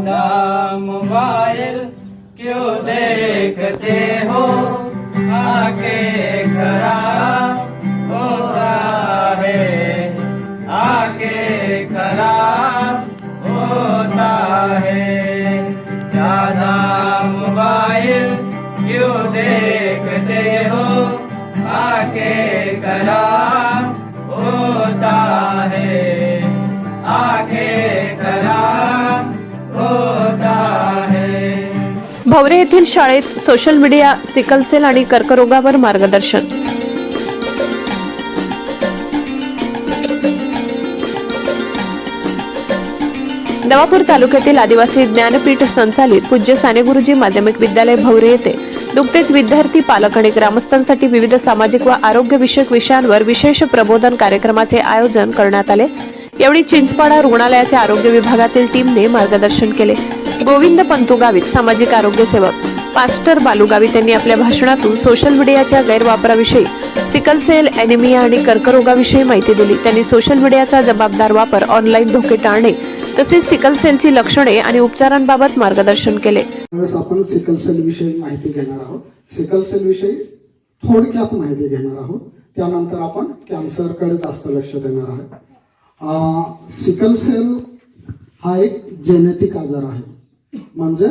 ज्यादा मोबाइल क्यों देखते हो? आके खराब होता है। आके खराब होता है। ज्यादा मोबाइल क्यों देखते हो? आके खराब होता है। भवरे येथील शाळेत सोशल मीडिया सिकलसेल आणि कर्करोगावर मार्गदर्शन. नवापूर तालुक्यातील आदिवासी ज्ञानपीठ संचालित पूज्य साने गुरुजी माध्यमिक विद्यालय भवरे येथे नुकतेच विद्यार्थी पालक आणि ग्रामस्थांसाठी विविध सामाजिक व आरोग्यविषयक विषयांवर विशेष प्रबोधन कार्यक्रमाचे आयोजन करण्यात आले. यावेळी चिंचपाडा रुग्णालयाच्या आरोग्य विभागातील टीमने मार्गदर्शन केले. गोविंद पंतू गावित सामाजिक आरोग्य सेवक. पास्टर बालू गावित यांनी आपल्या भाषणातून सोशल मीडियाच्या गैरवापराविषयी सिकल सेल अॅनिमिया आणि कर्करोगाविषयी माहिती दिली. त्यांनी सोशल मीडियाचा जबाबदार वापर ऑनलाईन धोके टाळणे तसेच सिकल सेलची लक्षणे आणि उपचारांबाबत मार्गदर्शन केले. आपण सिकल सेल विषयी माहिती घेणार आहोत. सिकल सेल विषयी थोडक्यात माहिती घेणार आहोत. त्यानंतर आपण कॅन्सरकडे जास्त लक्ष देणार आहोत. सिकल सेल हा एक जेनेटिक आजार आहे. म्हणजे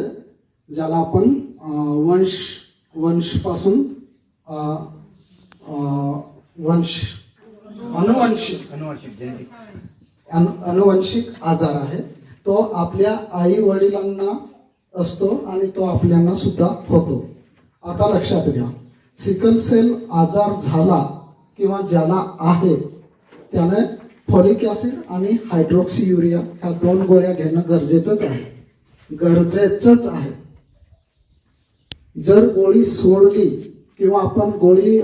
ज्याला आपण वंश वंशपासून वंश अनुवंशिक अनु- अनुवंशिक आजार आहे. तो आपल्या आई वडिलांना असतो आणि तो आपल्याला सुद्धा होतो. आता लक्षात घ्या. सिकल सेल आजार झाला किंवा ज्याला आहे त्याने फॉलिक ऍसिड आणि हायड्रोक्सी युरिया ह्या दोन गोळ्या घेणं गरजेचंच आहे. गरजेचंच आहे. जर गोळी सोडली किंवा आपण गोळी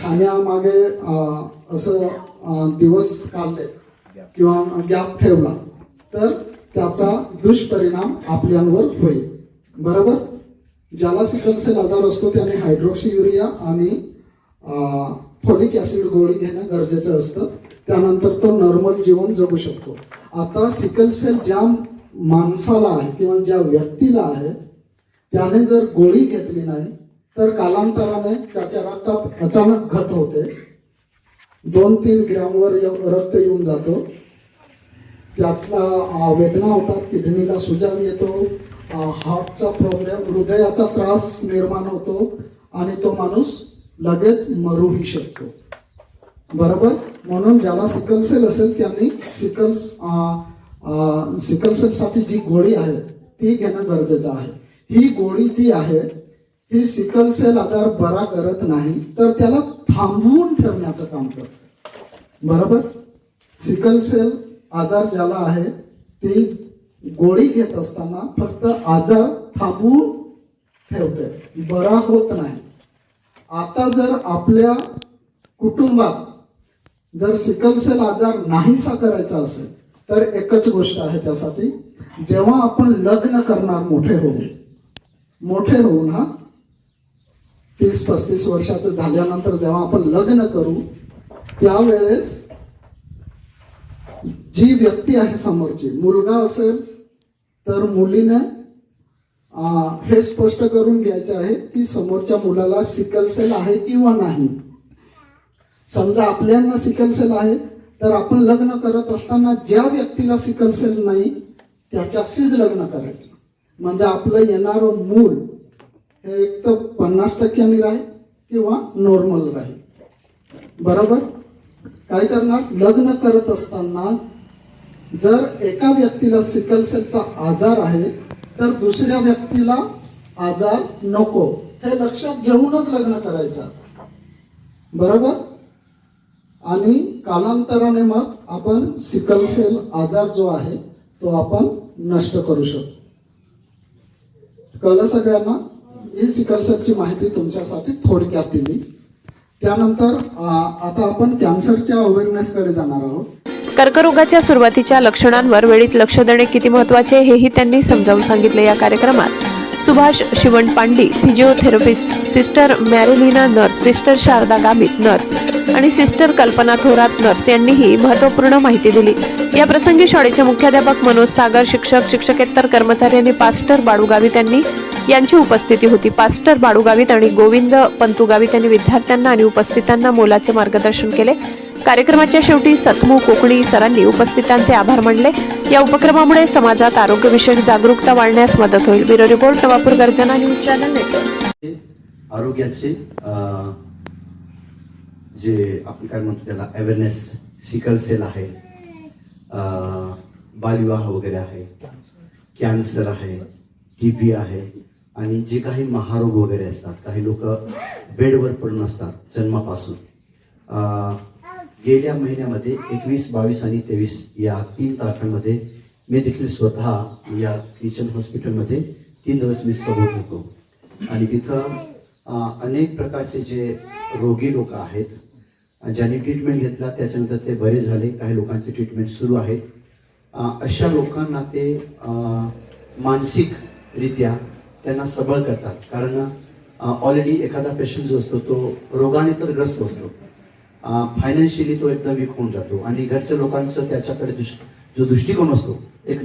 खाण्यामागे असं दिवस काढले किंवा गॅप ठेवला तर त्याचा दुष्परिणाम आपल्यांवर होईल. बरोबर? ज्याला सिकलसेल आजार असतो त्याने हायड्रोक्सी युरिया आणि फॉलिक ऍसिड गोळी घेणं गरजेचं असतं. त्यानंतर तो नॉर्मल जीवन जगू शकतो. आता सिकलसेल ज्या माणसाला आहे किंवा ज्या व्यक्तीला आहे त्याने जर गोळी घेतली नाही तर कालांतराने त्याच्या रक्तात अचानक घट होते. दोन तीन ग्रॅमवर रक्त येऊन जातो. त्यातला वेदना होतात किडनीला सुजाव येतो. हार्टचा प्रॉब्लेम हृदयाचा त्रास निर्माण होतो आणि तो माणूस लगेच मरूही शकतो. बरोबर? म्हणून ज्याला सिकलसेल असेल त्यांनी सिकल्स आ, सिकलसेलसाठी जी गोळी आहे ती घेणं गरजेचं आहे. ही गोळी जी आहे ही सिकलसेल आजार बरा करत नाही तर त्याला थांबवून ठेवण्याचं काम करते. बरोबर? सिकलसेल आजार ज्याला आहे ती गोळी घेत असताना फक्त आजार थांबवून ठेवते बरा होत नाही. आता जर आपल्या कुटुंबात जर सिकलसेल आजार नाहीसा करायचा असेल तर एकच गोष्ट आहे त्यासाठी जेव्हा आपण लग्न करणार मोठे होऊ मोठे होऊन हा तीस पस्तीस वर्षाचं झाल्यानंतर जेव्हा आपण लग्न करू त्यावेळेस जी व्यक्ती आहे समोरची मुलगा असेल तर मुलीने हे स्पष्ट करून घ्यायचं आहे की समोरच्या मुलाला सिकल सेल आहे किंवा नाही. समजा आपल्यांना सिकल सेल आहे तर आपण लग्न करत असताना ज्या व्यक्तीला सिकल सेल नाही त्याच्याशीच लग्न करायचं. म्हणजे आपलं येणारं मूल हे एक तर पन्नास टक्क्यांनी राहील किंवा नॉर्मल राहील. बरोबर? काय करणार? लग्न करत असताना जर एका व्यक्तीला सिकल सेलचा आजार आहे तर दुसऱ्या व्यक्तीला आजार नको. हे लक्षात घेऊनच लग्न करायचं. बरोबर? आणि कालांतराने मग आपण सिकल सेल आजार जो आहे तो आपण नष्ट करू शकतो. कळलं सगळ्यांना? ही सिकल सेलची माहिती तुमच्यासाठी थोडक्यात दिली. त्यानंतर आता आपण कॅन्सरच्या अवेअरनेसकडे जाणार आहोत. कर्करोगाच्या सुरुवातीच्या लक्षणांवर वेळीत लक्ष देणे किती महत्त्वाचे हेही त्यांनी समजावून सांगितले या कार्यक्रमात. Subhash Shivan Pandi physiotherapist sister Marilina nurse sister Sharda Gamit nurse आणि सिस्टर कल्पना थोरात नर्स यांनीही महत्त्वपूर्ण माहिती दिली. या प्रसंगी शाळेचे मुख्याध्यापक मनोज सागर शिक्षक शिक्षकेतर कर्मचारी आणि पास्टर बाळू गावित यांनी यांची उपस्थिती होती. पास्टर बाळू गावित आणि गोविंद पंतू गावित यांनी विद्यार्थ्यांना आणि उपस्थितांना मोलाचे मार्गदर्शन केले. कार्यक्रमाच्या शेवटी सतमू कोकणी सरांनी उपस्थितांचे आभार मानले. या उपक्रमामुळे समाजात आरोग्यविषयक जागरूकता वाढण्यास मदत होईल. ब्युरो रिपोर्ट नवापूर गर्जना न्यूज चॅनल नेटवर्क. आरोग्याचे जे आपण काय म्हणतो त्याला अवेअरनेस सिकल सेल आहे. बालविवाह वगैरे आहे. कॅन्सर आहे. टी बी आहे. आणि जे काही महारोग वगैरे असतात काही लोक बेडवर पडून असतात जन्मापासून. गेल्या महिन्यामध्ये एकवीस बावीस आणि तेवीस या तीन तारखांमध्ये मी देखील स्वतः या किचन हॉस्पिटलमध्ये तीन दिवस मी सोबत होतो. आणि तिथं अनेक प्रकारचे जे रोगी लोक आहेत ज्यांनी ट्रीटमेंट घेतला त्याच्यानंतर ते बरे झाले काही लोकांचे ट्रीटमेंट सुरू आहेत. अशा लोकांना ते मानसिकरित्या त्यांना सबळ करतात. कारण ऑलरेडी एखादा पेशंट जो असतो तो रोगाने तर ग्रस्त असतो. फायनान्शियली तो एकदम वीक होऊन जातो. आणि घरच्या लोकांचं त्याच्याकडे दुष् जो दृष्टिकोन असतो एक